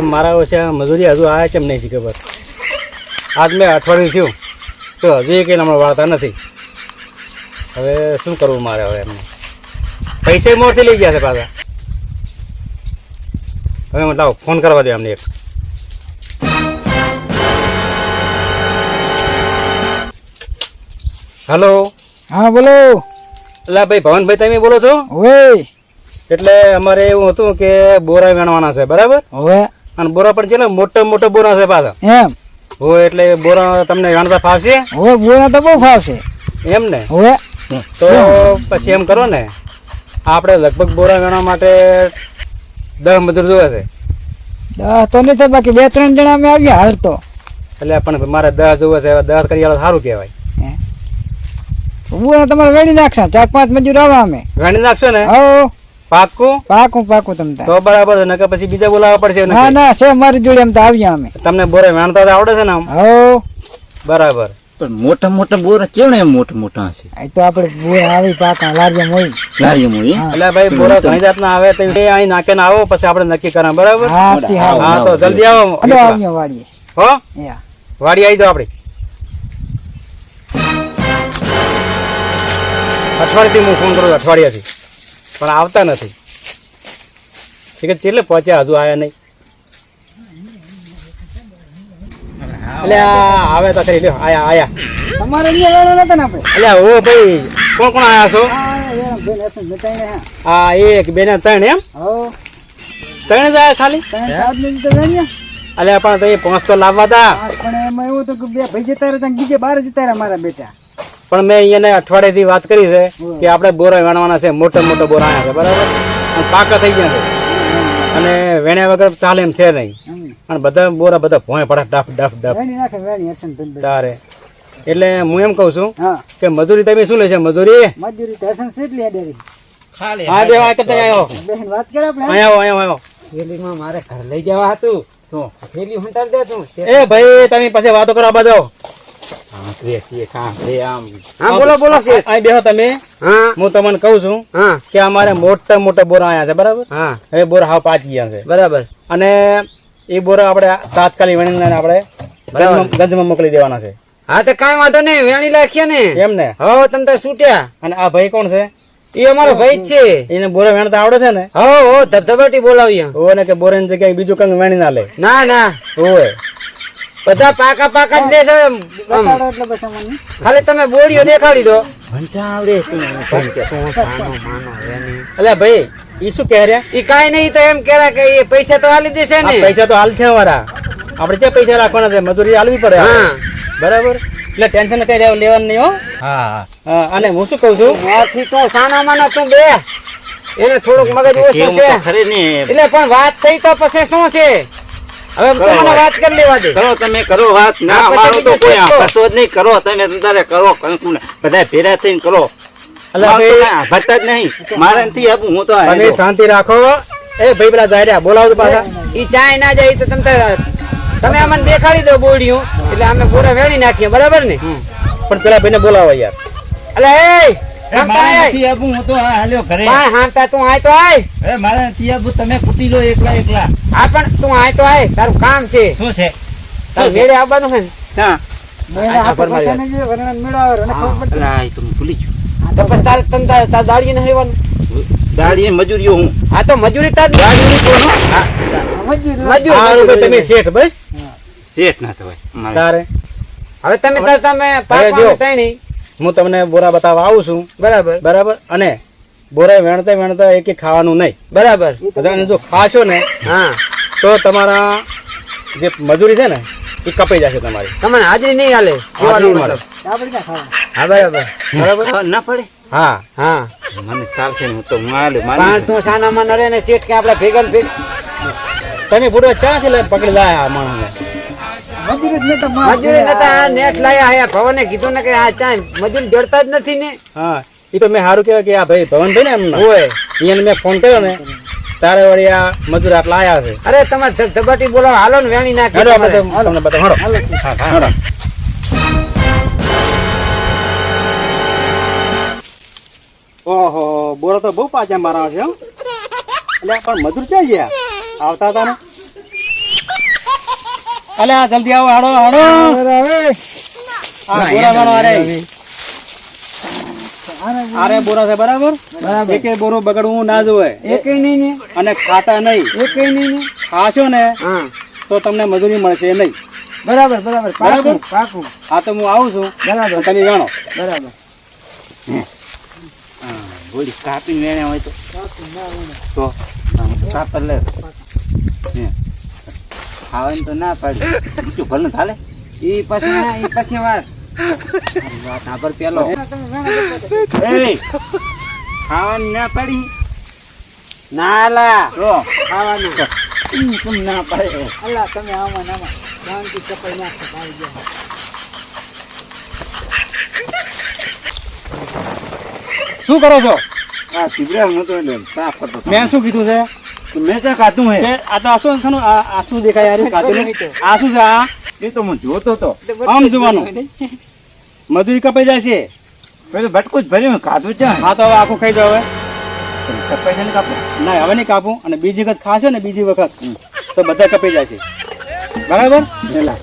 મારા ઓછા મજૂરી હજુ આવે છે એમ નહીં ખબર આજ મેં અઠવાડિયું થયું તો હજુ એ કંઈ હમણાં વાળતા નથી. હવે શું કરવું મારે હવે એમને? પૈસા મોરથી લઈ ગયા છે પાછા. હવે હું ફોન કરવા દે અમને એક. હલો? હા બોલો. એટલે ભાઈ ભવનભાઈ તમે બોલો છો? હવે એટલે અમારે એવું હતું કે બોરા વેણવાના છે બરાબર? હવે અને બોરા પણ છે ને મોટા મોટા બોરા છે પાછા. એમ. હો એટલે બોરા તમને વેણતા ફાવશે? હો બોરા તો બહુ ફાવશે. એમ ને? હવે તો પછી એમ કરો ને આપણે લગભગ બોરા ગણવા માટે દસ મજૂર જોવે છે. દસ તો નહીં થાય બાકી બે ત્રણ જણા અમે આવ્યા હાલ તો. એટલે પણ મારે દસ જોવે છે દસ કરી સારું કહેવાય. બોલા તમારે વેણી નાખશે ચાર પાંચ મજૂર આવે અમે. વેણી નાખશો ને? હો પાકું? પાકું પાકું તમને તો. બરાબર છે નકર પછી બીજા બોલાવવા પડશે ના ના છે મારી જોડે એમ તો આવ્યા અમે. તમને બોરે વાણતા આવડે છે ને આમ? હો. બરાબર. પણ મોટા મોટા બોર કેવડા એમ મોટા મોટા હશે? આ તો આપણે બોર આવી પાકા લારીએ મોઈ. લારીઓ મોઈ એટલે ભાઈ બોર ઘણી જાતના આવે તો એ અહીં નાકે ના આવો પછી આપણે નક્કી કરા બરાબર? હા તો જલ્દી આવો. હલો આવ્યો વાળીએ હો? વાડી આવી જાઓ આપણે અઠવાડિયાથી હું ફોન કરું અઠવાડિયાથી. પણ આવતા નથી. શીખર ચેટલે પહોંચ્યા? હજુ આવ્યા નહીં. એટલે આવે તો ખરી. લ્યો આયા આયા. તમારે અહીંયા નતા ને આપણે? એટલે ઓ ભાઈ કોણ કોણ આયા છો? હા એક બે ને ત્રણ એમ? ત્રણ જ આયા ખાલી? અલ્યા પણ તો એ પાંચ તો લાવવા તા. પણ એમાં એવું તો બે ભાઈ જતા રહ્યા બીજે બાર જતા રહ્યા મારા બેટા. પણ મેં અહીંયા અઠવાડિયેથી વાત કરી છે કે આપણે બોરા વેણવાના છે મોટા મોટા બોરા આવ્યા છે બરાબર? અને પાકા થઈ ગયા છે. અને વેણ્યા વગર ચાલે એમ છે નહીં. પણ અને બધા બોરા બધા ભોંય પડે ડફ ડફ ડફ. બધા. તારે. એટલે હું એમ કહું છું કે મજૂરી તમે શું લેશે મજૂરી? મજૂરી અડેરી હા વાત કરતા આવ્યો બેન વાત કરે આપણે. અહીંયા આવો અહીંયા આવો થેલીમાં મારે ઘર લઈ જવા હતું. શું? થેલી hunter દે છું એ ભાઈ તમે પછી વાતો કરવા બાજુ હા બોલો બોલો અહીં બેહો તમે. હા. હું તમને કહું છું કે અમારે મોટા મોટા બોરા આયા છે બરાબર? હવે બોરા હાવ પાકી ગયા છે. બરાબર. અને એ બોરા આપણે તાત્કાલિક વણીને આપણે ગંજમાં ગંજમાં મોકલી દેવાના છે. હા તો કાંઈ વાંધો નહીં વેણી લાખીએ ને. એમ ને? હો તમે તો છૂટ્યા. અને આ ભાઈ કોણ છે? એ અમારો ભાઈ છે. એને બોરા વેણતા આવડે છે ને? હો હો ધબધબાટી બોલાવીએ ઓને કે બોરાની જગ્યાએ બીજું કંઈ વેણી ના લે. ના ના. ઓય બધા પાકા પાકા જ દેશો એમ. આમ. બતાડો એટલે બસ અમને. ખાલી તમે બોડીઓ દેખાડી દો. અલ્યા ભાઈ ઈ શું કહે રહ્યા ઈ કાંઈ નહીં તો એમ કે એ પૈસા તો આલી દેશે ને. પૈસા તો હાલ છે અમારા. આપણે ક્યાં પૈસા રાખવાના છે? મજૂરી હાલવી પડે હા. બરાબર? એટલે ટેન્શન કઈ રહ્યા લેવાનું નહીં હો. હા અને હું શું કહું છું? માથી તો સાના માનો તું બે. એને થોડુંક મગજ ઓછું છે. એટલે પણ વાત થઈ તો પછી શું છે? હવે તમને મને વાત. કરી લેવા દે. કરો તમે કરો વાત. ના હા, તો કોઈ શું? જ નહીં. કરો તમે તમારે કરો કંકુ બધા ભેરા થઈને કરો. અલ્યા મારું તો ભાઈ. કાંઈ ભરતા જ નહીં. મારે નથી આપું હું તો તમે શાંતિ રાખો. એ ભાઈ પેલા જાય બોલાવો તો પાછા. ઈ ચાય ના જાય તો તમે તમે અમને દેખાડી દો બોડીયું એટલે અમે પૂરા વેણી નાખીએ બરાબર ને? પણ પેલા ભાઈને બોલાવો યાર. અલે એ! હું તો હાલ્યો ઘરે. હાંતા તું આય તો આય. એ મારે નથી આપવું તમે કૂટી લો એકલા એકલા. આ પણ તું આય તો આય. તારું કામ છે. શું છે? તારું મેળે આવવાનું છે ને? હા. હું હું. મજૂરી મજૂરી મજૂર હવે તમે તમે હું તમને બોરા બતાવવા આવું છું. બરાબર. બરાબર? અને બોરા વેણતા વેણતા એક ખાવાનું નહીં. બરાબર. જો ખાશો ને હા. તો તમારા જે મજૂરી છે ને એ કપાઈ જશે તમારી. તમને હાજરી નહીં હાલે. હાજરી મળે. હા બરાબર. બરાબર? હા, ના પડે. હા. હા. મને ચાલશે હું તો હું પણ તું સાનામાં નરે ને શેઠ કે આપણે ભેગન ભેગ- તમે બુડો ક્યાંથી પકડી લાયા આ માણસને. મજૂરી નતા નેટ લાયા હે ભવને કીધું ને કે આ ચા મજૂરી જડતા જ નથી ને. હા એ તો મેં સારું કહેવાય કે આ ભાઈ ભવન ભાઈ ને. એમ હોય એને મેં ફોન કર્યો ને તારે વળી આ મજૂર આટલા આયા છે. અરે તમારે ધબ- ધબાટી બોલાવો હાલો ને વેણી નાખી હેડો આપણે તો તમને બતાવો. હાલો. ઓહો બોરો તો બહુ પાછા મારા છે એટલે પણ મજૂર ક્યાં ગયા? આવતા હતા ને? અલે આ જલ્દી આવો આડો આડો અરે બોરા આરે. આરે બોરા છે બરાબર? બરાબર. એકે બોરો બગડવું ના જોવે. એકેય નહીં અને ખાતા નહીં. એકેય નહીં ને. ખાશો ને હા. તો તમને મજૂરી મળશે નહીં. બરાબર બરાબર. પાકું પાકું. આ તો હું આવું છું. બરાબર. તમે જાણો. બરાબર. ગોળી કાપીને વેણ્યા હોય તો. કાપ લે. હે. ખાવાનું તો ના પાડી. બીજું ભલે ને એ પછી ના, એ પછી વાત. વાત આગળ પેલો. ખાવાનું ના પાડી? ના લા તો ખાવાનું ઈ ના પાડે? અલ્લા તમે આમાં ને આમાં શાંતિ કપાઈ નાખો આવી ગયા. શું કરો છો? આ સિગરેટ નતો એટલે સાફ કરતો. મેં શું કીધું છે? તો મેં તો હે? આ તો આ શું શાનું? આ આ શું દેખાય યાર શું છે આ. એ તો હું જોતો તો. આમ જોવાનું. મજૂરી કપાઈ જાય છે. પેલું ભટકું જ ભર્યું કાધું છે. હા તો હવે આખું ખાઈ જાવ હવે. કપાઈ છે ને કાપડ ના હવે નહીં કાપું. અને બીજી વખત ખાશો ને બીજી વખત. તો બધા કપાઈ જાય છે. બરાબર? પેલા.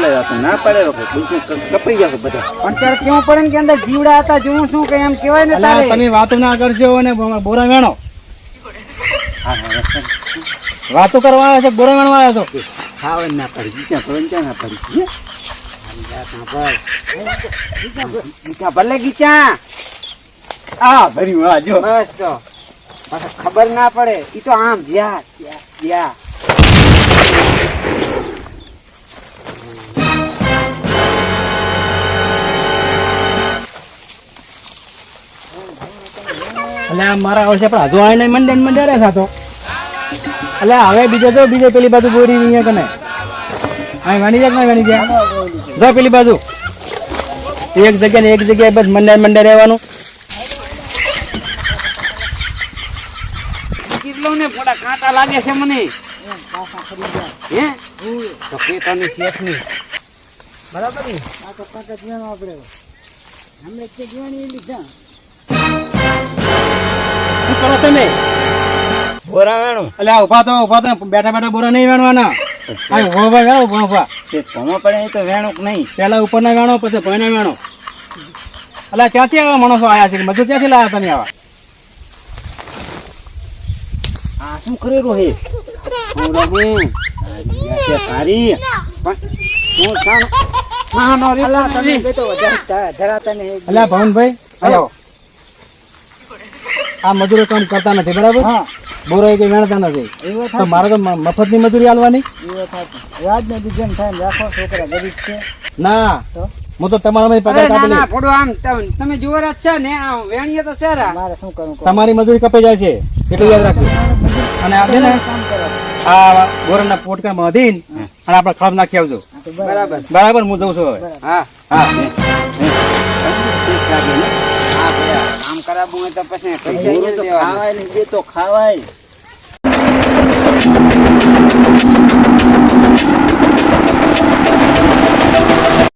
લાવ્યા ના પડે વખત બીજું ક- કપાઈ જશે બધા. પણ ત્યારે કેવું પડે ને કે અંદર જીવડા હતા જોવું શું કે એમ કહેવાય ને તારે. તમે વાતો ના કરશો અને બોરા વેણો. વાતો કરવા આવ્યા છો બોરા વેણવા આવ્યા છો? ના પડી. બીજા ભરણ ક્યાં ના પડી. ગીચા ભલે ગીચા. આ ભર્યું હા જો. બસ તો. ખબર ના પડે. ઈ તો આમ જ્યા જ્યા, આ મારા આવશે, પણ હજુ આવીને મંડે મંડે થતો. એટલે હવે બીજો જો બીજો પેલી બાજુ બોરી અહીંયા કને. અહીં વાણી જાય કે ના વાણી જાય જો પેલી બાજુ. એક જગ્યા ને એક જગ્યાએ બસ મંડે મંડે રહેવાનું. કેટલો ને થોડા કાંટા લાગે છે મને. હે તો કે તને ની બરાબર ને આ તો પાકા જીવાનો આપણે હમણાં તે જીવાની લીધા કરો તમે બોરા વેણો એટલે ઊભા તો ઊભા તો બેઠા બેઠા બોરા નહીં વેણવાના આ ઊભા વેણો ઊભા ઊભા તે ભમો પડે તો વેણો કે નહીં પહેલા ઉપરના વેણો પછી ભયના વેણો એટલે ક્યાંથી આવા માણસો આવ્યા છે મજૂર ક્યાંથી લાવ્યા તમે આવા આ શું કરેલું હે? હું રહું તારી હું સાનો સાનો રે તમે બેટો ધરાતા ને એટલે આ ભવનભાઈ અહીં આ મજૂરો કામ કરતા નથી બરાબર? હા. બોરો એ વેણતા નથી. તો મારે તો મફતની મજૂરી આલવાની વ્યાજ ને બીજે થાય રાખો છોકરા ગરીબ છે. ના. તો? હું તો તમારા પગાર કાપી. આમ તમે જોર જ છે ને વેણીએ તો સારા મારે શું કરવું તમારી મજૂરી કપાઈ જાય છે. એટલું યાદ રાખજો. અને આપણે ને કરો આ ગોરના પોટકામાં બાંધીને અને આપણે ખરાબ નાખી આવજો. બરાબર. બરાબર હું જઉં છું હવે. હા. હા. કામ કરાવવું હોય તો પછી. ખાવાય ને તો ખાવાય.